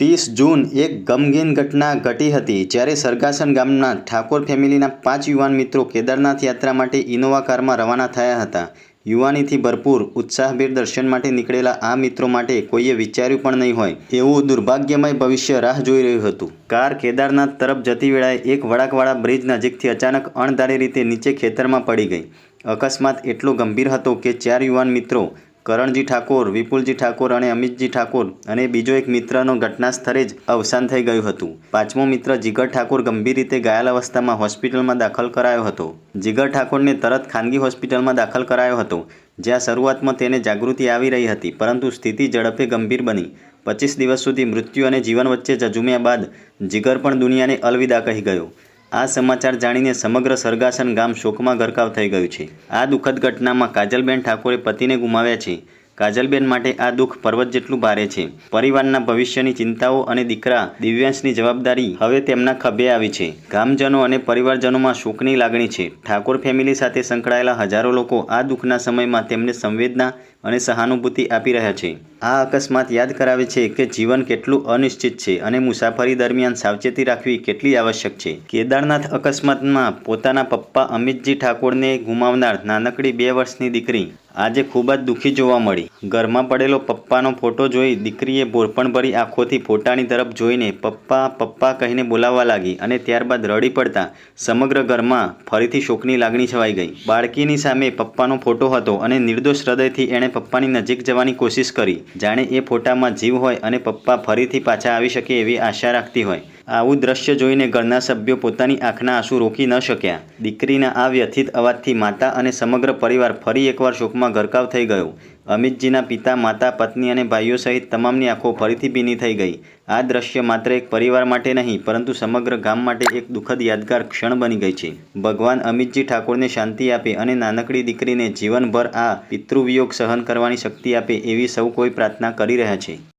ત્રીસ જૂન એક ગમગીન ઘટના ઘટી હતી જ્યારે સરગાસણ ગામના ઠાકોર ફેમિલીના પાંચ યુવાન મિત્રો કેદારનાથ યાત્રા માટે ઇનોવા કારમાં રવાના થયા હતા. યુવાનીથી ભરપૂર ઉત્સાહભેર દર્શન માટે નીકળેલા આ મિત્રો માટે કોઈએ વિચાર્યું પણ નહીં હોય એવું દુર્ભાગ્યમય ભવિષ્ય રાહ જોઈ રહ્યું હતું. કાર કેદારનાથ તરફ જતી વેળાએ એક વળાંકવાળા બ્રિજ નજીકથી અચાનક અણધારી રીતે નીચે ખેતરમાં પડી ગઈ. અકસ્માત એટલો ગંભીર હતો કે ચાર યુવાન મિત્રો કરણજી ઠાકોર, વિપુલજી ઠાકોર અને અમિતજી ઠાકોર અને બીજો એક મિત્રનો ઘટના સ્થળે જ અવસાન થઈ ગયું હતું. પાંચમો મિત્ર જીગર ઠાકોર ગંભીર રીતે ઘાયલ અવસ્થામાં હોસ્પિટલમાં દાખલ કરાયો હતો. જીગર ઠાકોરને તરત ખાનગી હોસ્પિટલમાં દાખલ કરાયો હતો, જ્યાં શરૂઆતમાં તેને જાગૃતિ આવી રહી હતી, પરંતુ સ્થિતિ ઝડપે ગંભીર બની. પચીસ દિવસ સુધી મૃત્યુ અને જીવન વચ્ચે જજુમ્યા બાદ જીગર પણ દુનિયાને અલવિદા કહી ગયો. આ સમાચાર જાણીને સમગ્ર સરગાસન ગામ શોકમાં ગરકાવ થઈ ગયું છે. આ દુઃખદ ઘટનામાં કાજલબેન ઠાકોરે પતિને ગુમાવ્યા છે. કાજલબેન માટે આ દુઃખ પર્વત જેટલું ભારે છે. પરિવારના ભવિષ્યની ચિંતાઓ અને દીકરા દિવ્યાંશની જવાબદારી હવે તેમના ખભે આવી છે. ગામજનો અને પરિવારજનોમાં શોકની લાગણી છે. ઠાકોર ફેમિલી સાથે સંકળાયેલા હજારો લોકો આ દુઃખના સમયમાં તેમને સંવેદના અને સહાનુભૂતિ આપી રહ્યા છે. આ અકસ્માત યાદ કરાવે છે કે જીવન કેટલું અનિશ્ચિત છે અને મુસાફરી દરમિયાન સાવચેતી રાખવી કેટલી આવશ્યક છે. કેદારનાથ અકસ્માતમાં પોતાના પપ્પા અમિતજી ઠાકોરને ગુમાવનાર નાનકડી બે વર્ષની દીકરી આજે ખૂબ જ દુઃખી જોવા મળી. ઘરમાં પડેલો પપ્પાનો ફોટો જોઈ દીકરીએ ભોરપણભરી આંખોથી ફોટાની તરફ જોઈને પપ્પા પપ્પા કહીને બોલાવવા લાગી અને ત્યારબાદ રડી પડતા સમગ્ર ઘરમાં ફરીથી શોકની લાગણી છવાઈ ગઈ. બાળકીની સામે પપ્પાનો ફોટો હતો અને નિર્દોષ હૃદયથી એણે પપ્પાની નજીક જવાની કોશિશ કરી. જાણે એ ફોટામાં જીવ હોય અને પપ્પા ફરીથી પાછા આવી શકે એવી આશા રાખતી હોય. આવું દ્રશ્ય જોઈને ઘરના સભ્યો પોતાની આંખના આંસુ રોકી ન શક્યા. દીકરીના આ વ્યથિત અવાજથી માતા અને સમગ્ર પરિવાર ફરી એકવાર શોકમાં ગરકાવ થઈ ગયો. અમિતજીના પિતા, માતા, પત્ની અને ભાઈઓ સહિત તમામની આંખો ફરીથી ભીની થઈ ગઈ. આ દ્રશ્ય માત્ર એક પરિવાર માટે નહીં, પરંતુ સમગ્ર ગામ માટે એક દુઃખદ યાદગાર ક્ષણ બની ગઈ છે. ભગવાન અમિતજી ઠાકોરને શાંતિ આપે અને નાનકડી દીકરીને જીવનભર આ પિતૃવિયોગ સહન કરવાની શક્તિ આપે એવી સૌ કોઈ પ્રાર્થના કરી રહ્યા છે.